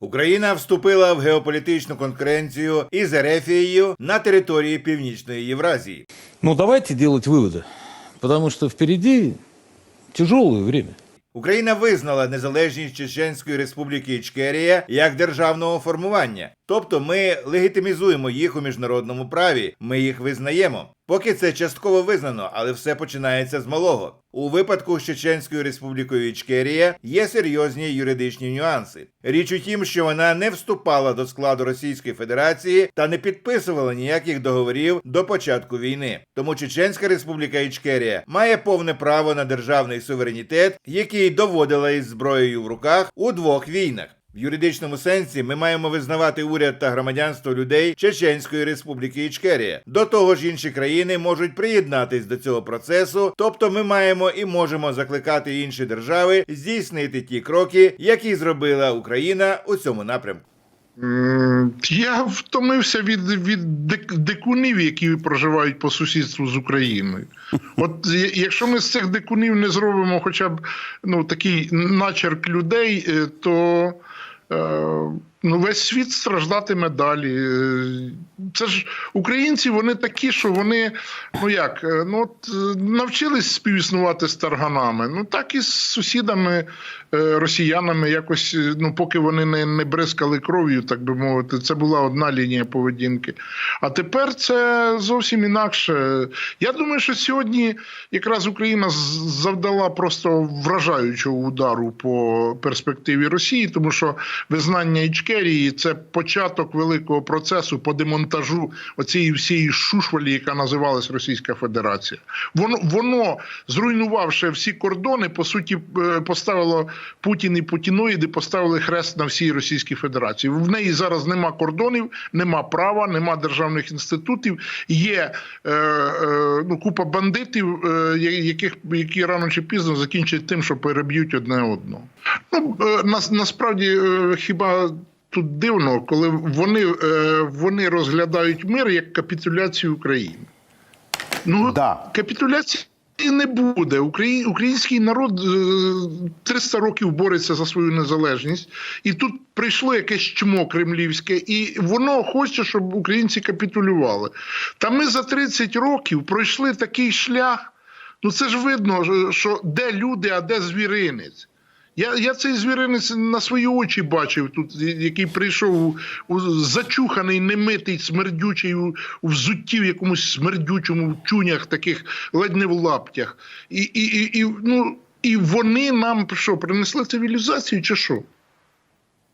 Україна вступила в геополітичну конкуренцію із Ерефією на території Північної Євразії. Ну, давайте делать выводы, потому что впереди тяжелое время. Україна визнала незалежність Чеченської республіки Ічкерія як державного формування, тобто ми легітимізуємо їх у міжнародному праві. Ми їх визнаємо. Поки це частково визнано, але все починається з малого. У випадку з Чеченською республікою Ічкерія є серйозні юридичні нюанси. Річ у тім, що вона не вступала до складу Російської Федерації та не підписувала ніяких договорів до початку війни. Тому Чеченська республіка Ічкерія має повне право на державний суверенітет, який доводила із зброєю в руках у двох війнах. В юридичному сенсі ми маємо визнавати уряд та громадянство людей Чеченської республіки Ічкерія. До того ж, інші країни можуть приєднатись до цього процесу, тобто ми маємо і можемо закликати інші держави здійснити ті кроки, які зробила Україна у цьому напрямку. Я втомився від, від дикунів, які проживають по сусідству з Україною. От якщо ми з цих дикунів не зробимо хоча б ну, такий начерк людей, е, то е, ну, весь світ страждатиме далі. Е, Це ж українці, вони такі, що вони, ну як, е, ну от е, навчились співіснувати з тарганами, ну так і з сусідами росіянами, якось, ну поки вони не, не бризкали кров'ю, так би мовити, це була одна лінія поведінки. А тепер це зовсім інакше. Я думаю, що сьогодні якраз Україна завдала просто вражаючого удару по перспективі Росії, тому що визнання Ічкерії це початок великого процесу по демонтажу оцієї всієї шушвалі, яка називалась Російська Федерація. Воно воно зруйнувавши всі кордони, по суті, е, поставило Путін і путіноїди поставили хрест на всій Російській Федерації. В неї зараз нема кордонів, нема права, нема державних інститутів. Є е, е, ну, купа бандитів, е, яких які рано чи пізно закінчать тим, що переб'ють одне одного. Ну е, нас насправді е, хіба. Тут дивно, коли вони, е, вони розглядають мир як капітуляцію України. Ну, Да. капітуляції не буде. Украї- Український народ е, 300 років бореться за свою незалежність, і тут прийшло якесь чмо кремлівське, і воно хоче, щоб українці капітулювали. Та ми за 30 років пройшли такий шлях. Ну це ж видно, що де люди, а де звіринець. Я, я цей звіринець на свої очі бачив тут, який прийшов зачуханий, немитий, смердючий у, у взутті в якомусь смердючому в чунях, таких ледь не в лаптях. І, і, і, і, ну, і вони нам що, принесли цивілізацію чи що?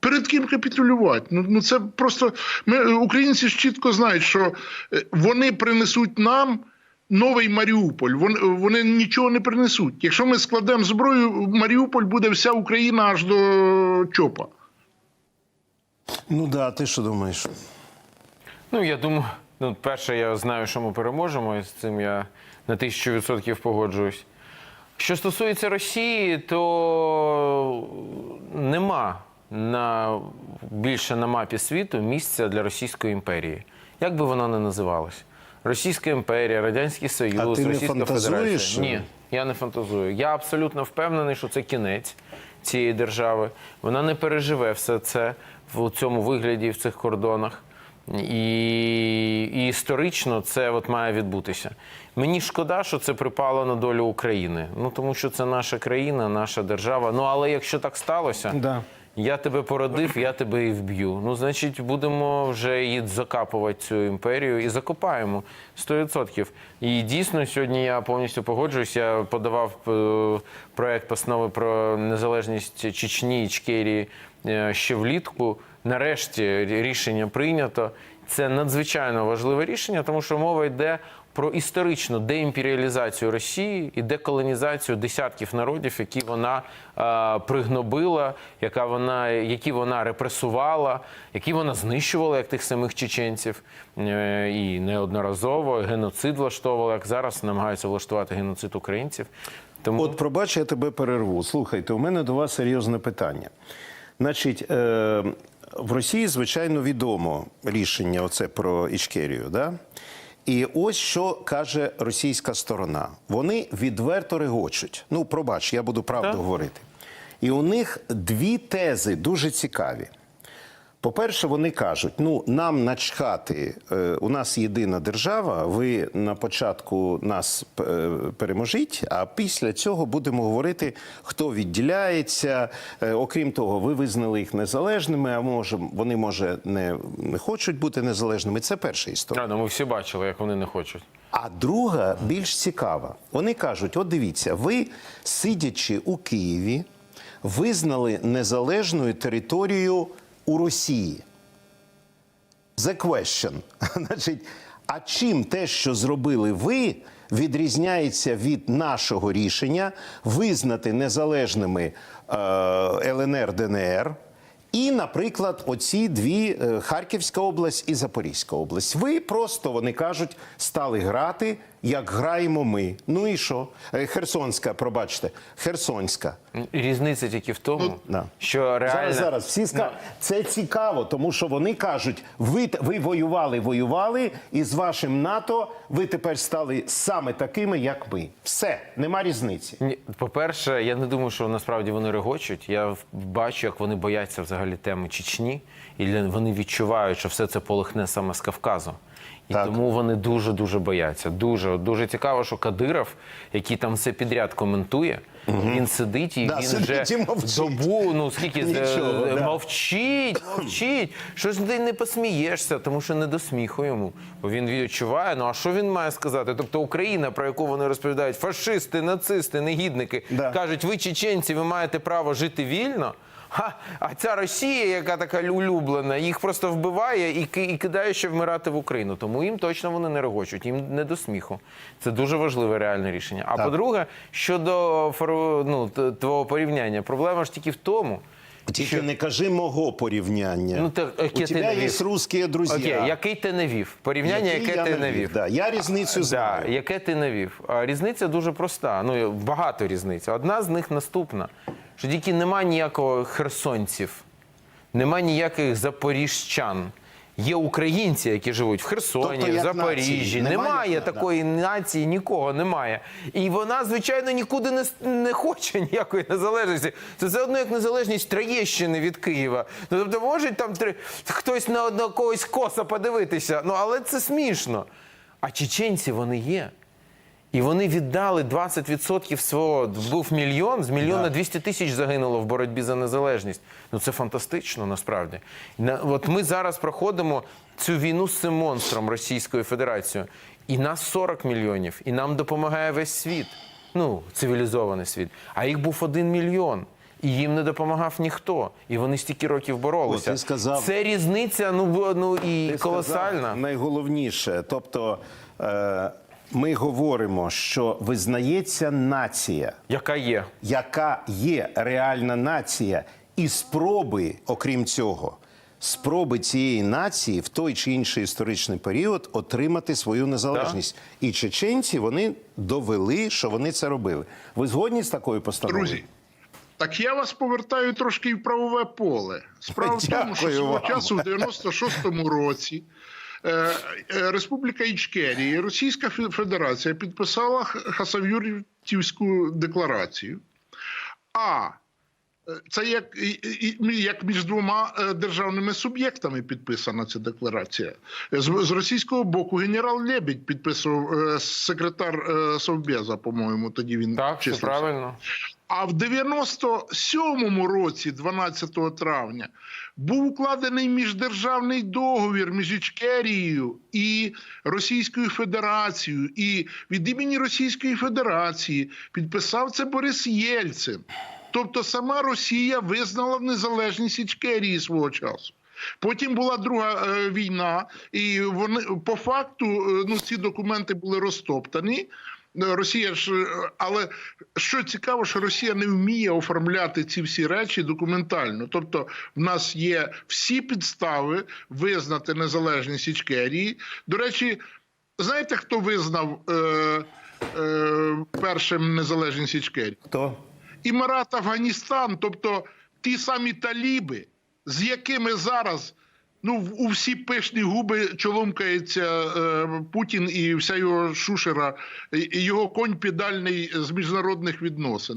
Перед ким капітулювати? Ну, ну це просто ми, українці ж чітко знають, що е, вони принесуть нам новий Маріуполь. Вони, вони нічого не принесуть. Якщо ми складемо зброю, Маріуполь буде вся Україна аж до чопа. Ну да, ти що думаєш? Ну, я думаю, ну, перше, я знаю, що ми переможемо, і з цим я на тисячу відсотків погоджуюсь. Що стосується Росії, то нема на, більше на мапі світу місця для Російської імперії. Як би вона не називалась? Російська імперія, Радянський Союз, А ти не Російська фантазуєш? Федерація. Ні, я не фантазую. Я абсолютно впевнений, що це кінець цієї держави. Вона не переживе все це в цьому вигляді, в цих кордонах. І, і історично це от має відбутися. Мені шкода, що це припало на долю України. Ну тому що це наша країна, наша держава. Ну але якщо так сталося, Да. Я тебе породив, я тебе і вб'ю. Ну, значить, будемо вже її закапувати цю імперію і закопаємо 100%. І дійсно, сьогодні я повністю погоджуюсь. Я подавав е, проект постанови про незалежність Чечні, Ічкерії е, ще влітку. Нарешті рішення прийнято. Це надзвичайно важливе рішення, тому що мова йде про історичну деімперіалізацію Росії і деколонізацію десятків народів, які вона е, пригнобила, яка вона, які вона репресувала, які вона знищувала, як тих самих чеченців, е, і неодноразово геноцид влаштовувала, як зараз намагаються влаштувати геноцид українців. Тому От пробач, я тебе перерву. Слухайте, у мене до вас серйозне питання. Значить, е, в Росії, звичайно, відомо рішення оце про Ічкерію, да? І ось що каже російська сторона. Вони відверто регочуть. Ну, пробач, я буду правду Так. говорити. І у них дві тези дуже цікаві. По-перше, вони кажуть: ну нам начхати, е, у нас єдина держава. Ви на початку нас е, переможіть, а після цього будемо говорити, хто відділяється. Е, окрім того, ви визнали їх незалежними. А може, вони може не, не хочуть бути незалежними. Це перша історія. А, ну ми всі бачили, як вони не хочуть. А друга більш цікава. Вони кажуть: от дивіться, ви, сидячи у Києві, визнали незалежною територію у Росії. The question. Значить, а чим те, що зробили ви, відрізняється від нашого рішення визнати незалежними е, ЛНР ДНР? І, наприклад, оці дві е, Харківська область і Запорізька область. Ви просто вони кажуть, стали грати, як граємо ми. Ну і що? Е, Херсонська, пробачте, Херсонська. Різниця тільки в тому, Да. що реально Зараз, зараз всі ска... це цікаво, тому що вони кажуть: ви, ви воювали, воювали, і з вашим НАТО ви тепер стали саме такими, як ми. Все, нема різниці. По-перше, я не думаю, що насправді вони регочуть. Я бачу, як вони бояться взагалі теми Чечні, і вони відчувають, що все це полихне саме з Кавказу. І Так. тому вони дуже дуже бояться. Дуже дуже цікаво, що Кадиров, який там все підряд коментує, він сидить і Да, він сидить вже і добу, ну скільки з- Нічого, е, да. мовчить, мовчить. Що ж ти не посмієшся, тому що не до сміху йому. Бо він відчуває. Ну а що він має сказати? Тобто Україна, про яку вони розповідають, фашисти, нацисти, негідники, Да. кажуть, ви чеченці, ви маєте право жити вільно. Ха, а ця Росія, яка така улюблена, їх просто вбиває і, ки- і кидає ще вмирати в Україну. Тому їм точно вони не регочуть, їм не до сміху. Це дуже важливе реальне рішення. А по-друге, щодо ну, твого порівняння, проблема ж тільки в тому, Тільки не кажи мого порівняння. Ну, так, У тебе навів? є русські друзі. Окей, який ти навів? Порівняння, Який яке я ти навів, навів. да. Я різницю Да, знаю. яке ти навів? А, Різниця дуже проста. Ну, багато різниць. Одна з них наступна: що тільки нема ніякого херсонців, нема ніяких запоріжчан. Є українці, які живуть в Херсоні, Тобто, в Запоріжжі. Немає, Немає, да. такої нації, нікого немає. І вона, звичайно, нікуди не, не хоче ніякої незалежності. Це все одно як незалежність Троєщини від Києва. Ну, тобто, може там три- хтось на одного когось коса подивитися. Ну, але це смішно. А чеченці вони є. І вони віддали 20% свого. Був мільйон, з мільйона 200 тисяч загинуло в боротьбі за незалежність. Ну це фантастично насправді. На- От ми зараз проходимо цю війну з цим монстром Російською Федерацією. І нас 40 мільйонів, і нам допомагає весь світ. Ну, цивілізований світ. А їх був один мільйон. І їм не допомагав ніхто. І вони стільки років боролися. О, ти сказав- Це різниця, ну, ну і Ти колосальна. сказав найголовніше. Тобто е, ми говоримо, що визнається нація. Яка є? яка є реальна нація, і спроби, окрім цього, спроби цієї нації в той чи інший історичний період отримати свою незалежність. І чеченці вони довели, що вони це робили. Ви згодні з такою постановою? Друзі, так я вас повертаю трошки в правове поле. Справа в тому, що свого вам. часу, в 96-му році, Республіка Ічкерія, Російська Федерація підписала Х- Хасавюртівську декларацію. А е, це як, як між двома е, державними суб'єктами підписана ця декларація. З, з російського боку генерал Лебідь підписував е, секретар е, Совбеза, по-моєму, тоді він Так, числився. правильно. А в 97-му році, 12 травня, був укладений міждержавний договір між Ічкерією і Російською Федерацією. І від імені Російської Федерації підписав це Борис Єльцин. Тобто сама Росія визнала незалежність Ічкерії свого часу. Потім була друга е, війна, і вони по факту е, ну, ці документи були розтоптані. Е, Росія ж, е, але що цікаво, що Росія не вміє оформляти ці всі речі документально. Тобто, в нас є всі підстави визнати незалежність Ічкерії. До речі, знаєте, хто визнав е, е, першим незалежність Ічкерії? Хто? Імарат Афганістан, тобто ті самі таліби, з якими зараз ну, у всі пишні губи чоломкається е, Путін і вся його шушера, і його конь підальний з міжнародних відносин.